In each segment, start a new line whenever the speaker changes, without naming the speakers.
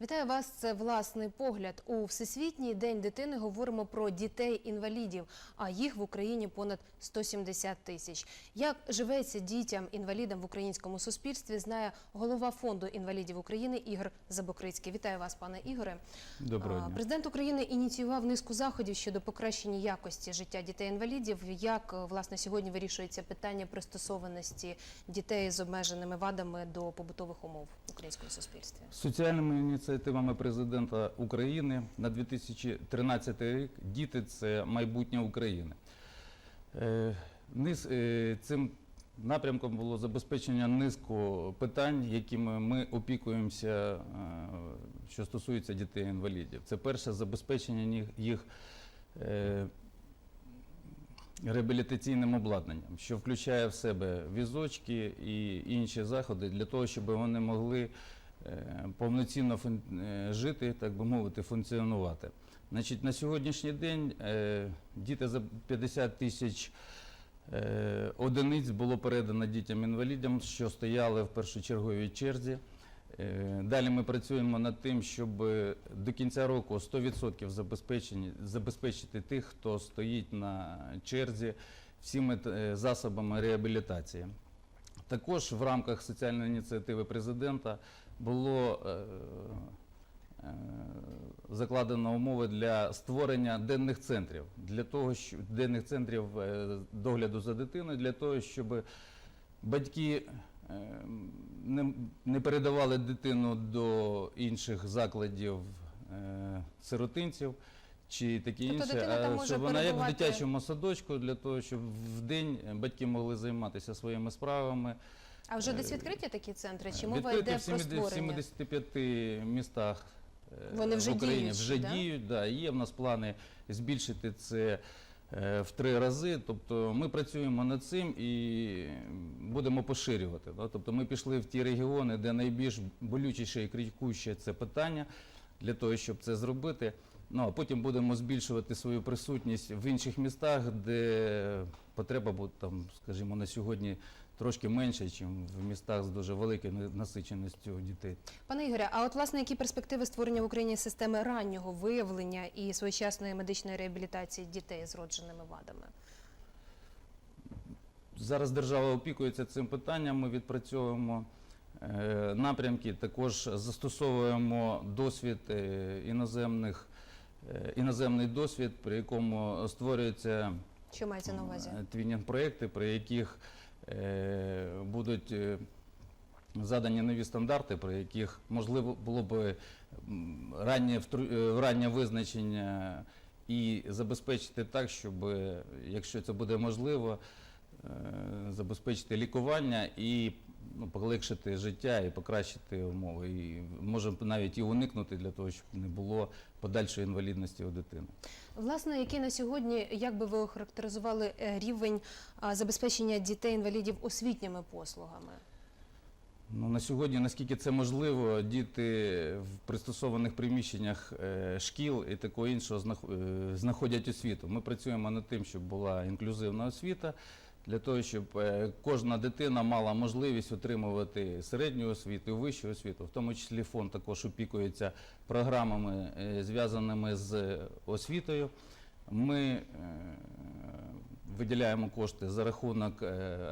Вітаю вас. Це власний погляд. У Всесвітній день дитини говоримо про дітей-інвалідів, а їх в Україні понад 170 тисяч. Як живеться дітям-інвалідам в українському суспільстві, знає голова фонду інвалідів України Ігор Забокрицький. Вітаю вас, пане Ігоре.
Доброго дня.
Президент України ініціював низку заходів щодо покращення якості життя дітей-інвалідів. Як е, власне сьогодні вирішується питання пристосованості дітей з обмеженими вадами до побутових умов в українському суспільстві?
Соціальними ініціативами президента України на 2013 рік діти це майбутнє України. Е, низ- е, Цим напрямком було забезпечення низку питань, якими ми опікуємося, е, що стосується дітей-інвалідів. Це перше забезпечення їх реабілітаційним обладнанням, що включає в себе візочки і інші заходи для того, щоб вони могли повноцінно е, жити, так би мовити, функціонувати. Значить, на сьогоднішній день е, діти за 50 тисяч е, одиниць було передано дітям-інвалідам, що стояли в першочерговій черзі. Е, Далі ми працюємо над тим, щоб до кінця року 100% забезпечити тих, хто стоїть на черзі всіми е, засобами реабілітації. Також в рамках соціальної ініціативи президента було е, е, закладено умови для створення денних центрів, для того, щоб денних центрів е, догляду за дитиною, для того, щоб батьки не, передавали дитину до інших закладів сиротинців. Чи таке
Тобто
інше, а щоб вона як в дитячому садочку для того, щоб в день батьки могли займатися своїми справами.
А вже десь
Е,
відкриті такі центри? Чи мова
Відкриті
йде
в
про
70
створення?
75 містах е,
Вони вже
в Україні
діють,
вже
да?
діють. Да, є в нас плани збільшити це е, в три рази. Тобто ми працюємо над цим і будемо поширювати. Да? Тобто ми пішли в ті регіони, де найбільш болючіше і крикуще це питання для того, щоб це зробити. Ну а потім будемо збільшувати свою присутність в інших містах, де потреба буде там, скажімо, на сьогодні трошки менше, ніж в містах з дуже великою насиченістю дітей.
Пане Ігоре, а от власне які перспективи створення в Україні системи раннього виявлення і своєчасної медичної реабілітації дітей з родженими вадами?
Зараз держава опікується цим питанням. Ми відпрацьовуємо е, напрямки, також застосовуємо досвід е, іноземних, е, іноземний досвід, при якому створюються
Що мається на увазі?
твінінг проекти, при яких будуть е, задані нові стандарти, при яких можливо було б раннє, е, раннє визначення і забезпечити так, щоб, е, якщо це буде можливо, е, забезпечити лікування і ну, полегшити життя і покращити умови. І може навіть і уникнути для того, щоб не було подальшої інвалідності у дитини.
Власне, який на сьогодні, як би ви охарактеризували е, рівень забезпечення дітей-інвалідів освітніми послугами?
Ну, на сьогодні, наскільки це можливо, діти в пристосованих приміщеннях е, шкіл і такого іншого е, знаходять освіту. Ми працюємо над тим, щоб була інклюзивна освіта, для того, щоб е, кожна дитина мала можливість отримувати середню освіту і вищу освіту. В тому числі фонд також опікується програмами, е, зв'язаними з освітою. Ми е, виділяємо кошти за рахунок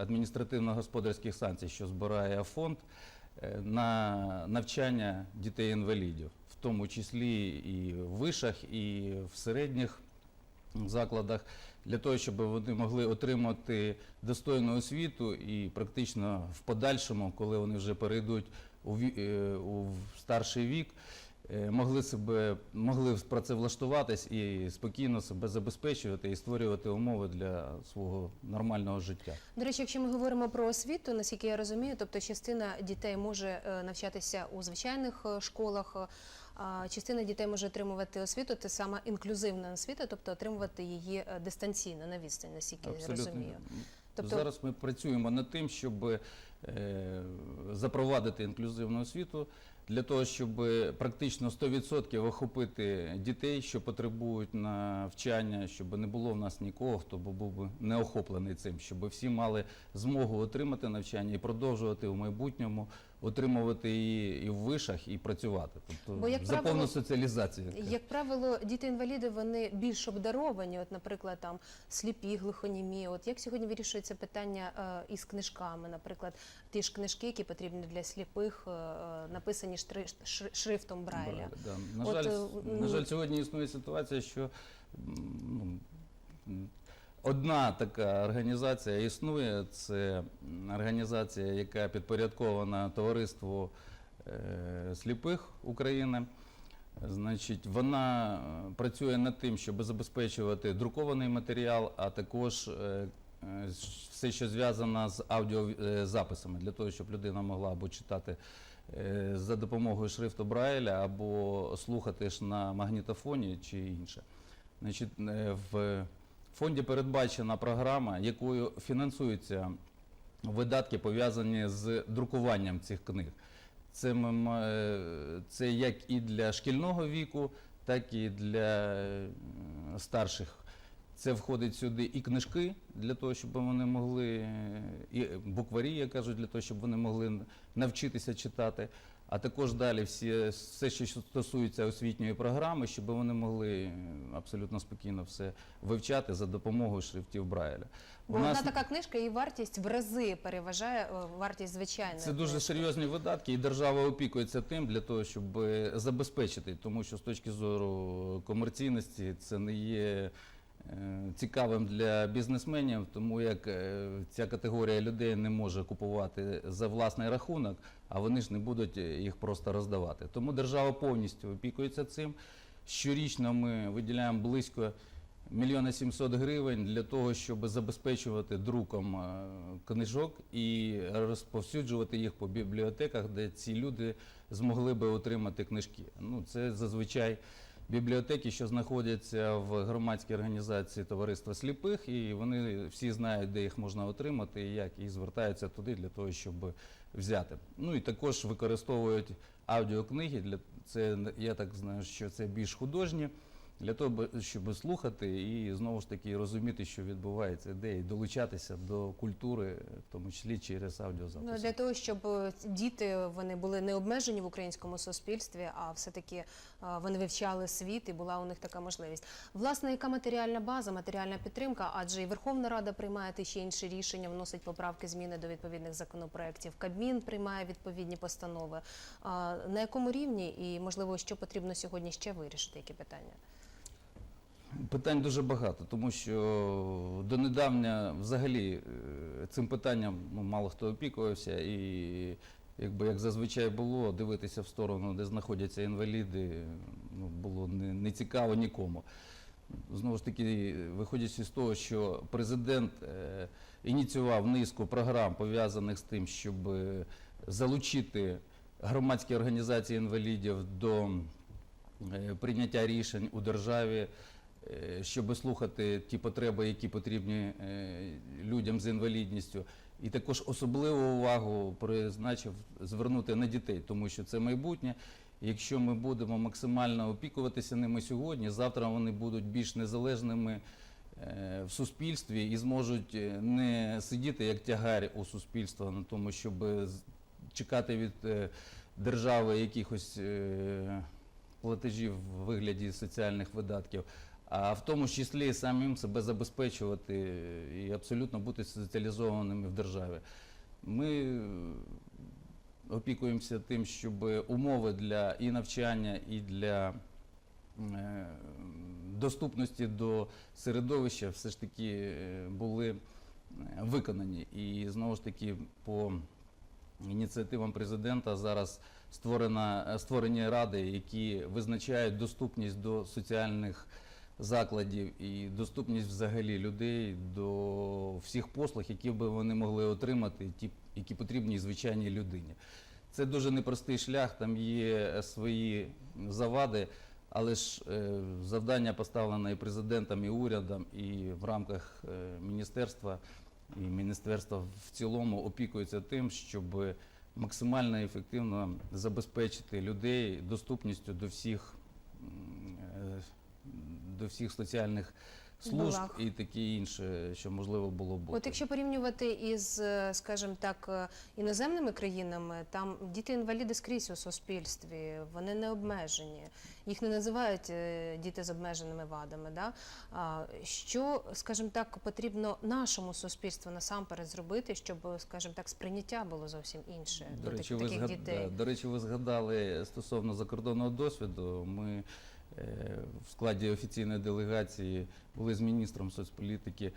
адміністративно-господарських санкцій, що збирає фонд на навчання дітей-інвалідів, в тому числі і в вишах, і в середніх закладах, для того, щоб вони могли отримати достойну освіту і практично в подальшому, коли вони вже перейдуть у, е, у старший вік, е, могли себе могли працевлаштуватись і спокійно себе забезпечувати і створювати умови для свого нормального життя.
До речі, якщо ми говоримо про освіту, наскільки я розумію, тобто частина дітей може е, навчатися у звичайних школах, частина дітей може отримувати освіту, це саме інклюзивна освіта, тобто отримувати її е, дистанційно на відстань, наскільки я розумію. Тобто-
Зараз ми працюємо над тим, щоб е, запровадити інклюзивну освіту для того, щоб практично 100% охопити дітей, що потребують навчання, щоб не було в нас нікого, хто був би не охоплений цим, щоб всі мали змогу отримати навчання і продовжувати в майбутньому отримувати її і в вишах, і працювати. Тобто
Бо, як
за
правило,
повну соціалізацію. як
правило, діти-інваліди вони більш обдаровані. От, наприклад, там сліпі, глухонімі. От як сьогодні вирішується питання е, із книжками? Наприклад, ті ж книжки, які потрібні для сліпих, е, е, написані штри- шри- шрифтом Брайля.
Брайля, да. На,
От,
жаль,
е, ну-
на жаль, сьогодні існує ситуація, що ну, одна така організація існує, це організація, яка підпорядкована товариству е, сліпих України. Значить, вона е, працює над тим, щоб забезпечувати друкований матеріал, а також е, все, що зв'язано з аудіозаписами, для того, щоб людина могла або читати за допомогою шрифту Брайля, або слухати ж на магнітофоні чи інше. Значить, е, фонді передбачена програма, якою фінансуються видатки, пов'язані з друкуванням цих книг. Це, е, це як і для шкільного віку, так і для е, старших. Це входить сюди і книжки для того, щоб вони могли, е, і букварі, як кажуть, для того, щоб вони могли навчитися читати. А також далі всі, все, що стосується освітньої програми, щоб вони могли е, абсолютно спокійно все вивчати за допомогою шрифтів Брайля.
Бо одна така книжка, її вартість в рази переважає е, вартість звичайної.
Це дуже
книжки.
серйозні видатки, і держава опікується тим для того, щоб е, забезпечити, тому що з точки зору комерційності це не є цікавим для бізнесменів, тому як е, ця категорія людей не може купувати за власний рахунок, а вони ж не будуть їх просто роздавати. Тому держава повністю опікується цим. Щорічно ми виділяємо близько мільйона сімсот гривень для того, щоб забезпечувати друком е, книжок і розповсюджувати їх по бібліотеках, де ці люди змогли би отримати книжки. Ну, це зазвичай бібліотеки, що знаходяться в громадській організації Товариства сліпих, і вони всі знають, де їх можна отримати і як, і звертаються туди для того, щоб взяти. Ну і також використовують аудіокниги. Для це я так знаю, що це більш художні. Для того, щоб слухати і знову ж таки розуміти, що відбувається, де і долучатися до культури, в тому числі через аудіозаписи.
Ну, для того, щоб е, діти вони були не обмежені в українському суспільстві, а все-таки е, вони вивчали світ і була у них така можливість. Власне, яка матеріальна база, матеріальна підтримка? Адже і Верховна Рада приймає ті ще інші рішення, вносить поправки, зміни до відповідних законопроєктів. Кабмін приймає відповідні постанови. На якому рівні і можливо, що потрібно сьогодні ще вирішити? Які питання?
Питань дуже багато, тому що донедавна взагалі е, цим питанням ну, мало хто опікувався, і якби як зазвичай було, дивитися в сторону, де знаходяться інваліди, ну, було не, не цікаво нікому. Знову ж таки, виходячи з того, що президент е, ініціював низку програм, пов'язаних з тим, щоб е, залучити громадські організації інвалідів до е, прийняття рішень у державі, е, щоб слухати ті потреби, які потрібні е, людям з інвалідністю. І також особливу увагу призначив звернути на дітей, тому що це майбутнє. Якщо ми будемо максимально опікуватися ними сьогодні, завтра вони будуть більш незалежними е, в суспільстві і зможуть е, не сидіти як тягар у суспільства на тому, щоб чекати від е, держави якихось платежів в вигляді соціальних видатків, а в тому числі і самим себе забезпечувати і абсолютно бути соціалізованими в державі. Ми е, опікуємося тим, щоб умови для і навчання, і для е, доступності до середовища все ж таки е, були виконані. І знову ж таки по ініціативам президента зараз створена, створені ради, які визначають доступність до соціальних закладів і доступність взагалі людей до всіх послуг, які би вони могли отримати, ті, які потрібні звичайній людині. Це дуже непростий шлях, там є е, свої завади, але ж е, завдання поставлене і президентом, і урядом, і в рамках е, міністерства, і міністерства в цілому опікується тим, щоб максимально ефективно забезпечити людей доступністю до всіх, до всіх соціальних служб
Благ.
і таке інше, що можливо було бути.
От якщо порівнювати із, е, скажімо так, е, іноземними країнами, там діти-інваліди скрізь у суспільстві, вони не обмежені. Їх не називають е, діти з обмеженими вадами. Да? Що, скажімо так, потрібно нашому суспільству насамперед зробити, щоб, скажімо так, сприйняття було зовсім інше
До
до
речі,
так-
ви
таких
згад...
дітей?
да, до речі, ви згадали стосовно закордонного досвіду. Ми в складі офіційної делегації були з міністром соцполітики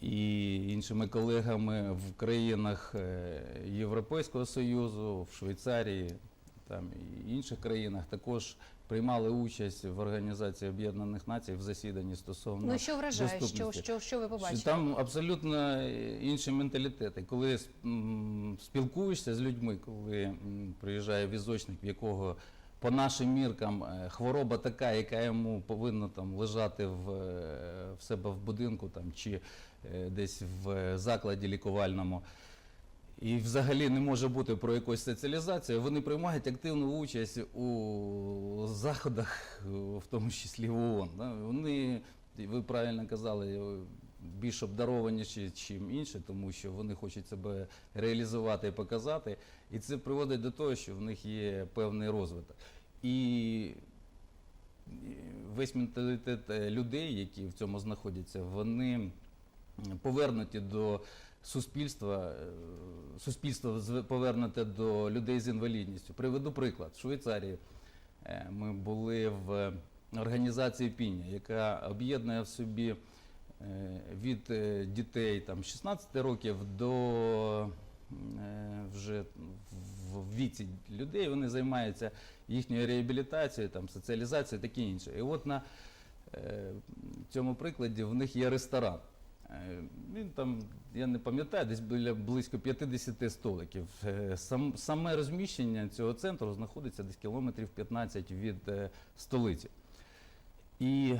і іншими колегами в країнах е, Європейського Союзу, в Швейцарії, там і інших країнах також приймали участь в Організації Об'єднаних Націй в засіданні стосовно
Ну що вражає, що, що, що ви побачили?
Там абсолютно інші менталітети. Коли спілкуєшся з людьми, коли приїжджає візочник, в якого по нашим міркам е, хвороба така, яка йому повинна там лежати в, е, в себе в будинку там, чи е, десь в закладі лікувальному. І взагалі не може бути про якусь соціалізацію. Вони приймають активну участь у заходах, в тому числі в ООН. Вони, ви правильно казали, більш обдарованіші, чим інші, тому що вони хочуть себе реалізувати і показати. І це приводить до того, що в них є певний розвиток. І весь менталітет е, людей, які в цьому знаходяться, вони повернуті до суспільства, е, суспільство повернуте до людей з інвалідністю. Приведу приклад. В Швейцарії е, ми були в організації Піня, яка об'єднує в собі від е, дітей там, 16 років до е, вже в віці людей. Вони займаються їхньою реабілітацією, там, соціалізацією, таке інше. І от на е, цьому прикладі в них є ресторан. Е, Він там, я не пам'ятаю, десь біля близько 50 столиків. Е, Сам, саме розміщення цього центру знаходиться десь кілометрів 15 від е, столиці. І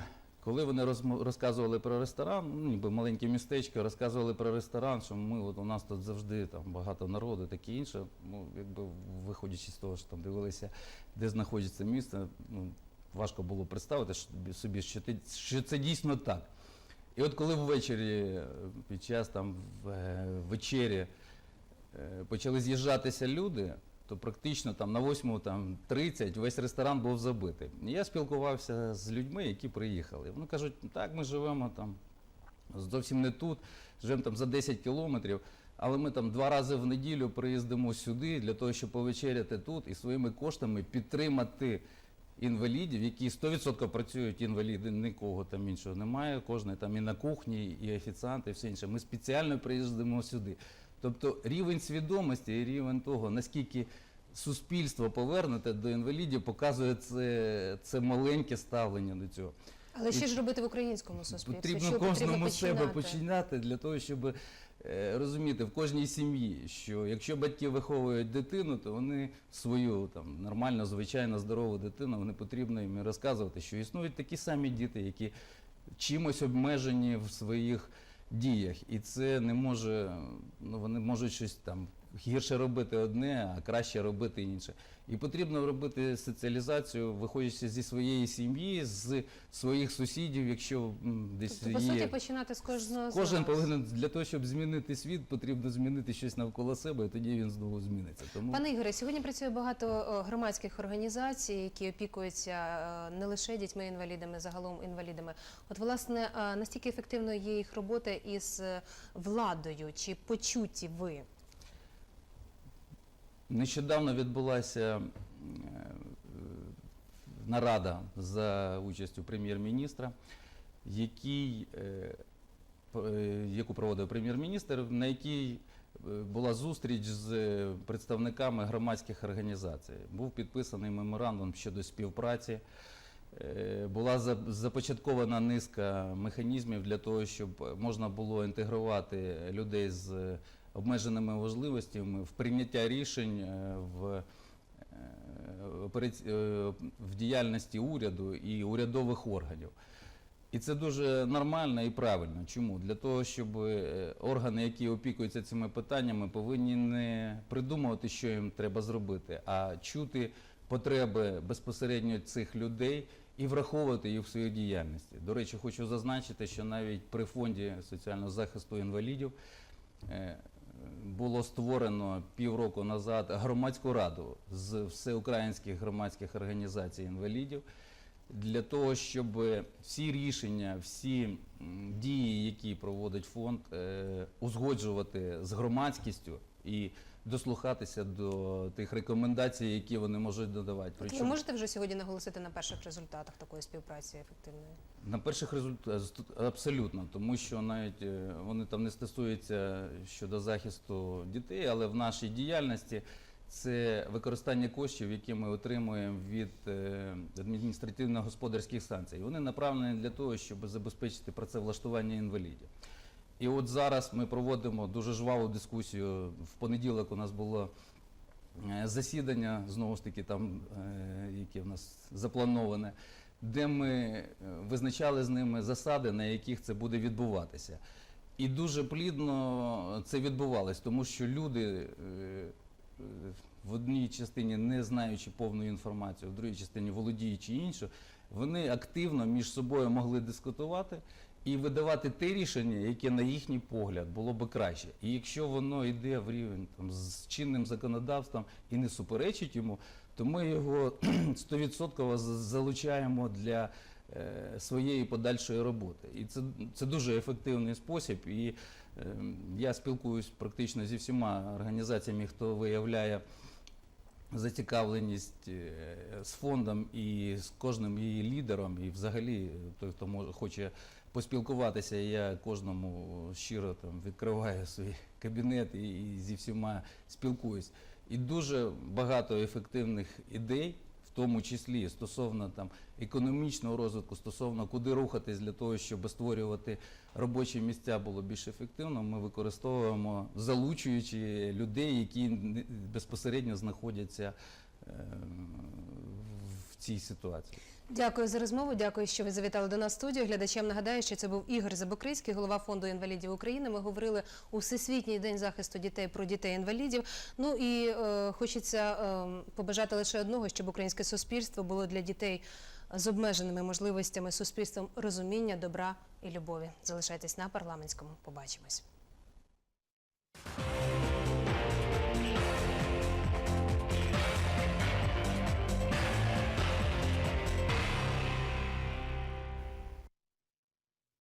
коли вони розказували про ресторан, ну, ніби маленьке містечко, розказували про ресторан, що ми от у нас тут завжди там багато народу, таке інше. Ну, якби виходячи з того, що там дивилися, де знаходиться місто, ну, важко було представити собі- що, ти, що це дійсно так. І от коли ввечері, під час там е, вечері е, почали з'їжджатися люди, то практично там на 8 там 30 весь ресторан був забитий. Я спілкувався з людьми, які приїхали. Вони кажуть, так, ми живемо там зовсім не тут, живемо там за 10 кілометрів. Але ми там два рази в неділю приїздимо сюди для того, щоб повечеряти тут і своїми коштами підтримати інвалідів, які 100% працюють інваліди, нікого там іншого немає. Кожен там і на кухні, і офіціант, і все інше. Ми спеціально приїздимо сюди. Тобто рівень свідомості і рівень того, наскільки суспільство повернуте до інвалідів, показує це, це маленьке ставлення до цього.
Але що ж робити в українському суспільстві?
Потрібно
що
кожному з себе
починати?
для того, щоб е, розуміти в кожній сім'ї, що якщо батьки виховують дитину, то вони свою там нормально, звичайно, здорову дитину, вони потрібно їм розказувати, що існують такі самі діти, які чимось обмежені в своїх діях, і це не може, ну вони можуть щось там гірше робити одне, а краще робити інше. І потрібно робити соціалізацію, виходячи зі своєї сім'ї, з своїх сусідів, якщо десь
Тобто, по
є.
суті, починати з кожного з
Кожен
нас.
повинен для того, щоб змінити світ, потрібно змінити щось навколо себе, і тоді він знову зміниться. Тому
Пане Ігоре, сьогодні працює багато е, громадських організацій, які опікуються е, не лише дітьми-інвалідами, загалом інвалідами. От, власне, е, настільки ефективною є їх робота із владою, чи почуті ви?
Нещодавно відбулася е, нарада за участю прем'єр-міністра, е, е, яку проводив прем'єр-міністр, на якій була зустріч з представниками громадських організацій. Був підписаний меморандум щодо співпраці. Була започаткована низка механізмів для того, щоб можна було інтегрувати людей з обмеженими можливостями в прийняття рішень е, в, е, е, в діяльності уряду і урядових органів. І це дуже нормально і правильно. Чому? Для того, щоб органи, які опікуються цими питаннями, повинні не придумувати, що їм треба зробити, а чути потреби безпосередньо цих людей і враховувати їх в своїй діяльності. До речі, хочу зазначити, що навіть при фонді соціального захисту інвалідів було створено півроку назад громадську раду з всеукраїнських громадських організацій інвалідів для того, щоб всі рішення, всі дії, які проводить фонд, е, узгоджувати з громадськістю і дослухатися до тих рекомендацій, які вони можуть додавати.
От ви можете вже сьогодні наголосити на перших результатах такої співпраці ефективної?
На перших результатах абсолютно, тому що навіть е, вони там не стосуються щодо захисту дітей, але в нашій діяльності це використання коштів, які ми отримуємо від е, адміністративно-господарських санкцій. Вони направлені для того, щоб забезпечити працевлаштування інвалідів. І от зараз ми проводимо дуже жваву дискусію. В понеділок у нас було е, засідання, знову ж таки, там, е, яке в нас заплановане, де ми е, визначали з ними засади, на яких це буде відбуватися. І дуже плідно це відбувалось, тому що люди в одній частині, не знаючи повну інформацію, в другій частині володіючи іншу, вони активно між собою могли дискутувати і видавати те рішення, яке на їхній погляд було би краще. І якщо воно йде в рівень там, з чинним законодавством і не суперечить йому, то ми його 100% залучаємо для е, своєї подальшої роботи. І це, це дуже ефективний спосіб. І е, я спілкуюсь практично зі всіма організаціями, хто виявляє зацікавленість е, з фондом і з кожним її лідером, і взагалі той, хто може хоче поспілкуватися, я кожному щиро там відкриваю свій кабінет і, і зі всіма спілкуюсь. І дуже багато ефективних ідей, тому числі стосовно там економічного розвитку, стосовно куди рухатись для того, щоб створювати робочі місця було більш ефективно. Ми використовуємо залучуючи людей, які безпосередньо знаходяться е, в цій ситуації.
Дякую за розмову. Дякую, що ви завітали до нас в студію. Глядачам нагадаю, що це був Ігор Забокрицький, голова фонду інвалідів України. Ми говорили у Всесвітній день захисту дітей про дітей-інвалідів. Ну і е, хочеться е, побажати лише одного, щоб українське суспільство було для дітей з обмеженими можливостями суспільством розуміння, добра і любові. Залишайтесь на парламентському. Побачимось.